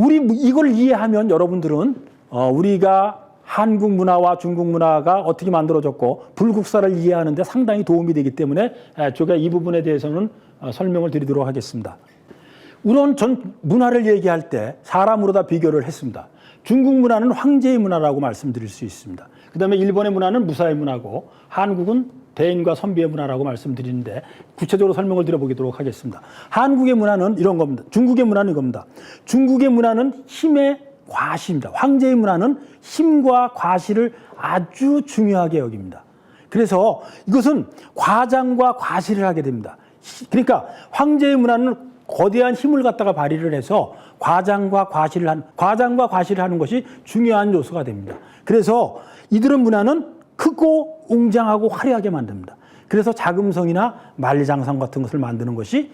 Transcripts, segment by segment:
우리 이걸 이해하면 여러분들은 어, 우리가 한국 문화와 중국 문화가 어떻게 만들어졌고 불국사를 이해하는데 상당히 도움이 되기 때문에 에, 제가 이 부분에 대해서는 어, 설명을 드리도록 하겠습니다. 우선 전 문화를 얘기할 때 사람으로 다 비교를 했습니다. 중국 문화는 황제의 문화라고 말씀드릴 수 있습니다. 그 다음에 일본의 문화는 무사의 문화고 한국은 대인과 선비의 문화라고 말씀드리는데 구체적으로 설명을 드려보도록 하겠습니다. 한국의 문화는 이런 겁니다. 중국의 문화는 이겁니다. 중국의 문화는 힘의 과시입니다. 황제의 문화는 힘과 과시를 아주 중요하게 여깁니다. 그래서 이것은 과장과 과시를 하게 됩니다. 그러니까 황제의 문화는 거대한 힘을 갖다가 발휘를 해서 과장과 과시를 한 과장과 과시를 하는 것이 중요한 요소가 됩니다. 그래서 이들은 문화는 크고 웅장하고 화려하게 만듭니다. 그래서 자금성이나 만리장성 같은 것을 만드는 것이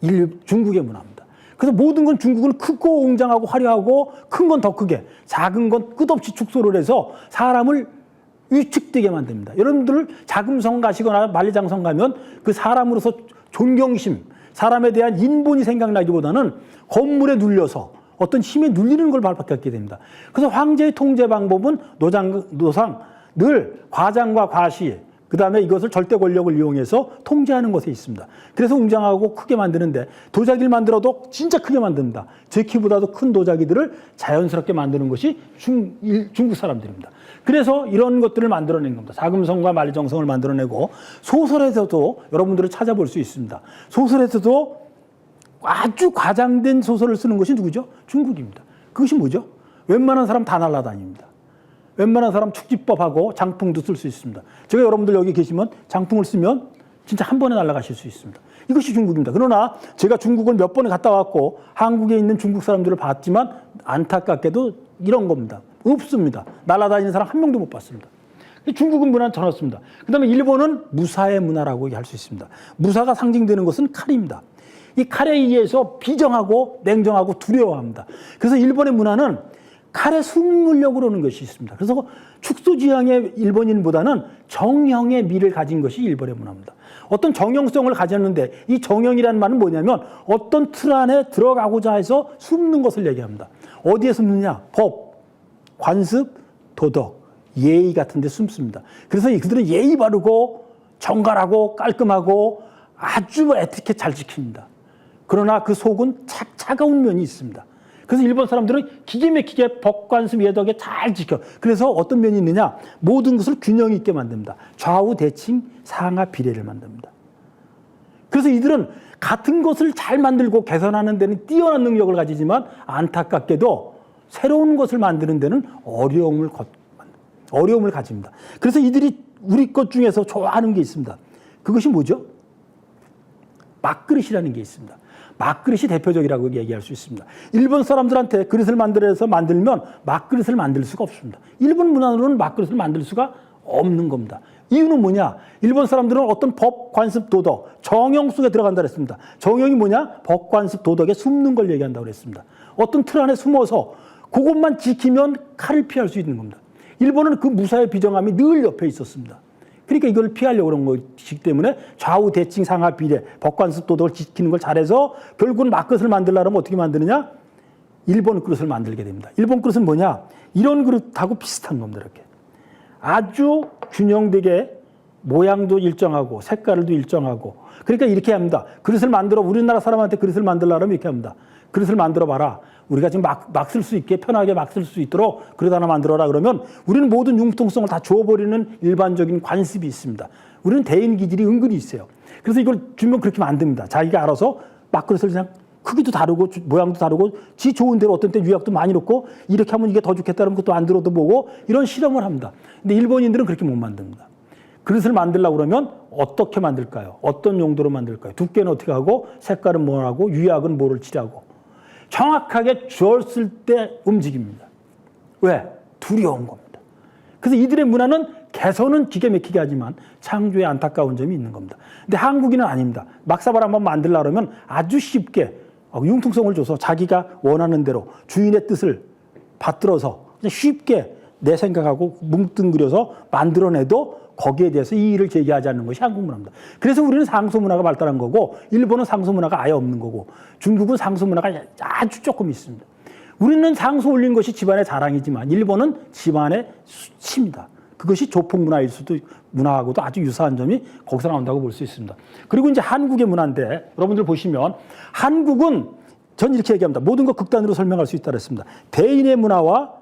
일, 중국의 문화입니다. 그래서 모든 건 중국은 크고 웅장하고 화려하고 큰 건 더 크게 작은 건 끝없이 축소를 해서 사람을 위축되게 만듭니다. 여러분들 자금성 가시거나 만리장성 가면 그 사람으로서 존경심, 사람에 대한 인본이 생각나기보다는 건물에 눌려서 어떤 힘에 눌리는 걸 발견하게 됩니다. 그래서 황제의 통제 방법은 노장, 노상 늘 과장과 과시, 그 다음에 이것을 절대 권력을 이용해서 통제하는 것에 있습니다. 그래서 웅장하고 크게 만드는데 도자기를 만들어도 진짜 크게 만듭니다. 제 키보다도 큰 도자기들을 자연스럽게 만드는 것이 중, 일- 중국 사람들입니다. 그래서 이런 것들을 만들어낸 겁니다. 자금성과 만리정성을 만들어내고 소설에서도 여러분들을 찾아볼 수 있습니다. 소설에서도 아주 과장된 소설을 쓰는 것이 누구죠? 중국입니다. 그것이 뭐죠? 웬만한 사람 다 날라다닙니다. 웬만한 사람 축지법하고 장풍도 쓸 수 있습니다. 제가 여러분들 여기 계시면 장풍을 쓰면 진짜 한 번에 날아가실 수 있습니다. 이것이 중국입니다. 그러나 제가 중국을 몇 번에 갔다 왔고 한국에 있는 중국 사람들을 봤지만 안타깝게도 이런 겁니다. 없습니다. 날아다니는 사람 한 명도 못 봤습니다. 중국은 문화는 전없습니다. 그 다음에 일본은 무사의 문화라고 할수 있습니다. 무사가 상징되는 것은 칼입니다. 이 칼에 의해서 비정하고 냉정하고 두려워합니다. 그래서 일본의 문화는 칼의 숙물력으로 오는 것이 있습니다. 그래서 축소지향의 일본인보다는 정형의 미를 가진 것이 일본의 문화입니다. 어떤 정형성을 가졌는데 이 정형이라는 말은 뭐냐면 어떤 틀 안에 들어가고자 해서 숨는 것을 얘기합니다. 어디에 숨느냐? 법, 관습, 도덕, 예의 같은 데 숨습니다. 그래서 그들은 예의 바르고 정갈하고 깔끔하고 아주 에티켓 잘 지킵니다. 그러나 그 속은 차, 차가운 면이 있습니다. 그래서 일본 사람들은 기계 막히게 법관습 예덕에 잘 지켜. 그래서 어떤 면이 있느냐? 모든 것을 균형 있게 만듭니다. 좌우 대칭 상하 비례를 만듭니다. 그래서 이들은 같은 것을 잘 만들고 개선하는 데는 뛰어난 능력을 가지지만 안타깝게도 새로운 것을 만드는 데는 어려움을 거- 어려움을 가집니다. 그래서 이들이 우리 것 중에서 좋아하는 게 있습니다. 그것이 뭐죠? 막그릇이라는 게 있습니다. 막그릇이 대표적이라고 얘기할 수 있습니다. 일본 사람들한테 그릇을 만들어서 만들면 막그릇을 만들 수가 없습니다. 일본 문화로는 막그릇을 만들 수가 없는 겁니다. 이유는 뭐냐? 일본 사람들은 어떤 법, 관습, 도덕, 정형 속에 들어간다 그랬습니다. 정형이 뭐냐? 법, 관습, 도덕에 숨는 걸 얘기한다고 그랬습니다. 어떤 틀 안에 숨어서 그것만 지키면 칼을 피할 수 있는 겁니다. 일본은 그 무사의 비정함이 늘 옆에 있었습니다. 그러니까 이걸 피하려고 그런 것이기 때문에 좌우 대칭 상하 비례 법관습 도덕을 지키는 걸 잘해서 결국은 막그릇을 만들려면 어떻게 만드느냐? 일본 그릇을 만들게 됩니다. 일본 그릇은 뭐냐? 이런 그릇하고 비슷한 겁니다. 이렇게 아주 균형되게 모양도 일정하고 색깔도 일정하고 그러니까 이렇게 합니다. 그릇을 만들어 우리나라 사람한테 그릇을 만들려면 이렇게 합니다. 그릇을 만들어 봐라. 우리가 지금 막 막 쓸 수 있게 편하게 막 쓸 수 있도록 그릇 하나 만들어라 그러면 우리는 모든 융통성을 다 줘버리는 일반적인 관습이 있습니다. 우리는 대인 기질이 은근히 있어요. 그래서 이걸 주면 그렇게 만듭니다. 자기가 알아서 막 그릇을 그냥 크기도 다르고 주- 모양도 다르고 지 좋은 대로 어떤 때 유약도 많이 넣고 이렇게 하면 이게 더 좋겠다 그러면 그것도 안 들어도 보고 이런 실험을 합니다. 근데 일본인들은 그렇게 못 만듭니다. 그릇을 만들려고 그러면 어떻게 만들까요? 어떤 용도로 만들까요? 두께는 어떻게 하고 색깔은 뭐 하고 유약은 뭐를 칠하고 정확하게 주었을 때 움직입니다. 왜? 두려운 겁니다. 그래서 이들의 문화는 개선은 기가 막히게 하지만 창조에 안타까운 점이 있는 겁니다. 근데 한국인은 아닙니다. 막사발 한번 만들려고 그러면 아주 쉽게 어, 융통성을 줘서 자기가 원하는 대로 주인의 뜻을 받들어서 쉽게 내 생각하고 뭉뚱그려서 만들어내도 거기에 대해서 이의를 제기하지 않는 것이 한국 문화입니다. 그래서 우리는 상소 문화가 발달한 거고 일본은 상소 문화가 아예 없는 거고 중국은 상소 문화가 아주 조금 있습니다. 우리는 상소 올린 것이 집안의 자랑이지만 일본은 집안의 수치입니다. 그것이 조폭 문화일 수도 문화하고도 아주 유사한 점이 거기서 나온다고 볼 수 있습니다. 그리고 이제 한국의 문화인데 여러분들 보시면 한국은 전 이렇게 얘기합니다. 모든 것 극단으로 설명할 수 있다 그랬습니다. 대인의 문화와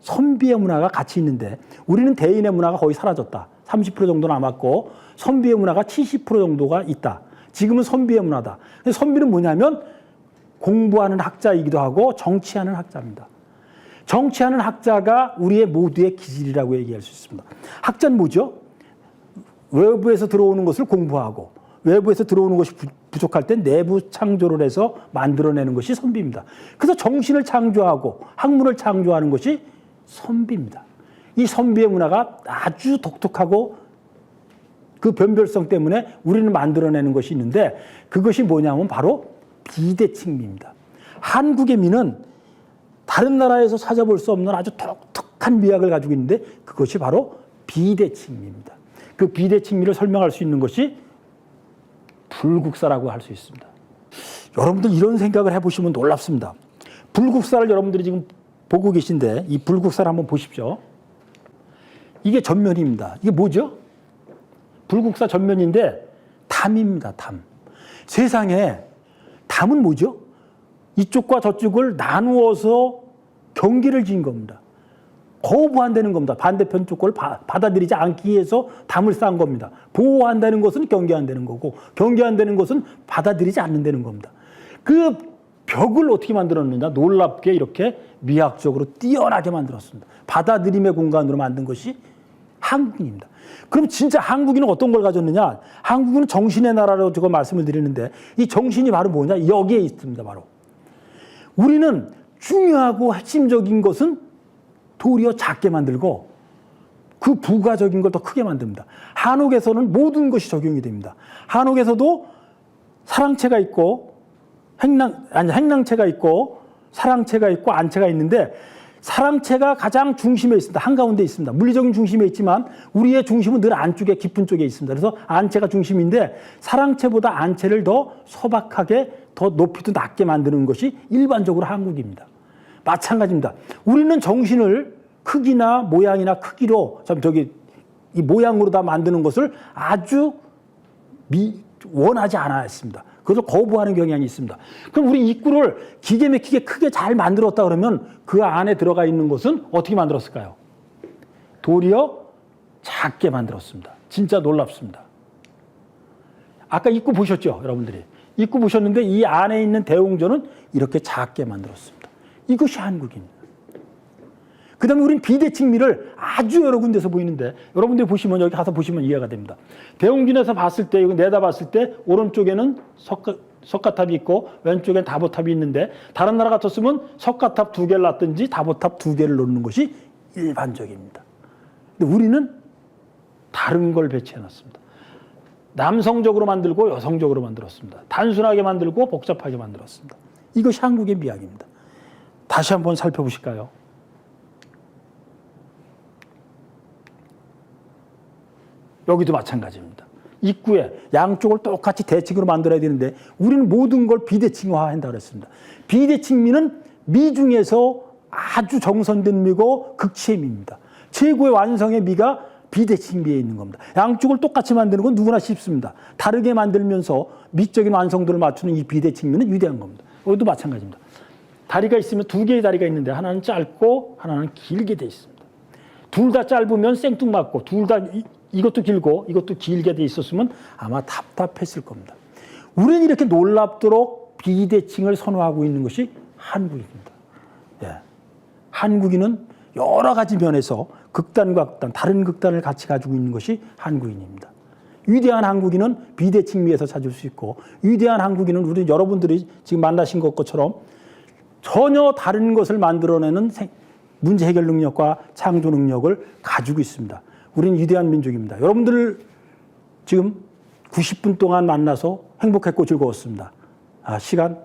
선비의 문화가 같이 있는데 우리는 대인의 문화가 거의 사라졌다. 30% 정도 남았고 선비의 문화가 70% 정도가 있다. 지금은 선비의 문화다. 선비는 뭐냐면 공부하는 학자이기도 하고 정치하는 학자입니다. 정치하는 학자가 우리의 모두의 기질이라고 얘기할 수 있습니다. 학자는 뭐죠? 외부에서 들어오는 것을 공부하고 외부에서 들어오는 것이 부- 부족할 땐 내부 창조를 해서 만들어내는 것이 선비입니다. 그래서 정신을 창조하고 학문을 창조하는 것이 선비입니다. 이 선비의 문화가 아주 독특하고 그 변별성 때문에 우리는 만들어내는 것이 있는데 그것이 뭐냐면 바로 비대칭 미입니다. 한국의 미는 다른 나라에서 찾아볼 수 없는 아주 독특한 미학을 가지고 있는데 그것이 바로 비대칭 미입니다. 그 비대칭 미를 설명할 수 있는 것이 불국사라고 할 수 있습니다. 여러분들 이런 생각을 해보시면 놀랍습니다. 불국사를 여러분들이 지금 보고 계신데 이 불국사를 한번 보십시오. 이게 전면입니다. 이게 뭐죠? 불국사 전면인데 담입니다. 담. 세상에 담은 뭐죠? 이쪽과 저쪽을 나누어서 경계를 지은 겁니다. 거부한다는 겁니다. 반대편 쪽 걸 받아들이지 않기 위해서 담을 쌓은 겁니다. 보호한다는 것은 경계한다는 거고 경계한다는 것은 받아들이지 않는다는 겁니다. 그 벽을 어떻게 만들었느냐? 놀랍게 이렇게 미학적으로 뛰어나게 만들었습니다. 받아들임의 공간으로 만든 것이 한국인입니다. 그럼 진짜 한국인은 어떤 걸 가졌느냐? 한국은 정신의 나라라고 제가 말씀을 드리는데 이 정신이 바로 뭐냐? 여기에 있습니다. 바로. 우리는 중요하고 핵심적인 것은 도리어 작게 만들고 그 부가적인 걸 더 크게 만듭니다. 한옥에서는 모든 것이 적용이 됩니다. 한옥에서도 사랑채가 있고 행랑 아니 행랑채가 있고 사랑채가 있고 안채가 있는데 사랑채가 가장 중심에 있습니다. 한가운데 있습니다. 물리적인 중심에 있지만 우리의 중심은 늘 안쪽에 깊은 쪽에 있습니다. 그래서 안채가 중심인데 사랑채보다 안채를 더 소박하게 더 높이도 낮게 만드는 것이 일반적으로 한국입니다. 마찬가지입니다. 우리는 정신을 크기나 모양이나 크기로 참 저기 이 모양으로 다 만드는 것을 아주 미, 원하지 않았습니다. 그것을 거부하는 경향이 있습니다. 그럼 우리 입구를 기계 막히게 크게 잘 만들었다 그러면 그 안에 들어가 있는 것은 어떻게 만들었을까요? 도리어 작게 만들었습니다. 진짜 놀랍습니다. 아까 입구 보셨죠, 여러분들이? 입구 보셨는데 이 안에 있는 대웅전은 이렇게 작게 만들었습니다. 이것이 한국입니다. 그 다음에 우린 비대칭미를 아주 여러 군데서 보이는데 여러분들 보시면 여기 가서 보시면 이해가 됩니다. 대웅전에서 봤을 때, 이거 내다 봤을 때 오른쪽에는 석가, 석가탑이 있고 왼쪽엔 다보탑이 있는데 다른 나라 같았으면 석가탑 두 개를 놨든지 다보탑 두 개를 놓는 것이 일반적입니다. 근데 우리는 다른 걸 배치해 놨습니다. 남성적으로 만들고 여성적으로 만들었습니다. 단순하게 만들고 복잡하게 만들었습니다. 이것이 한국의 미학입니다. 다시 한번 살펴보실까요? 여기도 마찬가지입니다. 입구에 양쪽을 똑같이 대칭으로 만들어야 되는데 우리는 모든 걸 비대칭화한다 그랬습니다. 비대칭미는 미 중에서 아주 정선된 미고 극치의 미입니다. 최고의 완성의 미가 비대칭미에 있는 겁니다. 양쪽을 똑같이 만드는 건 누구나 쉽습니다. 다르게 만들면서 미적인 완성도를 맞추는 이 비대칭미는 위대한 겁니다. 여기도 마찬가지입니다. 다리가 있으면 두 개의 다리가 있는데 하나는 짧고 하나는 길게 돼 있습니다. 둘 다 짧으면 생뚱맞고 둘 다 이것도 길고 이것도 길게 돼 있었으면 아마 답답했을 겁니다. 우리는 이렇게 놀랍도록 비대칭을 선호하고 있는 것이 한국입니다. 예. 한국인은 여러 가지 면에서 극단과 극단, 다른 극단을 같이 가지고 있는 것이 한국인입니다. 위대한 한국인은 비대칭미에서 찾을 수 있고 위대한 한국인은 우리 여러분들이 지금 만나신 것처럼 전혀 다른 것을 만들어내는 생- 문제 해결 능력과 창조 능력을 가지고 있습니다. 우리는 위대한 민족입니다. 여러분들 지금 90분 동안 만나서 행복했고 즐거웠습니다. 아, 시간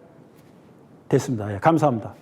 됐습니다. 예, 감사합니다.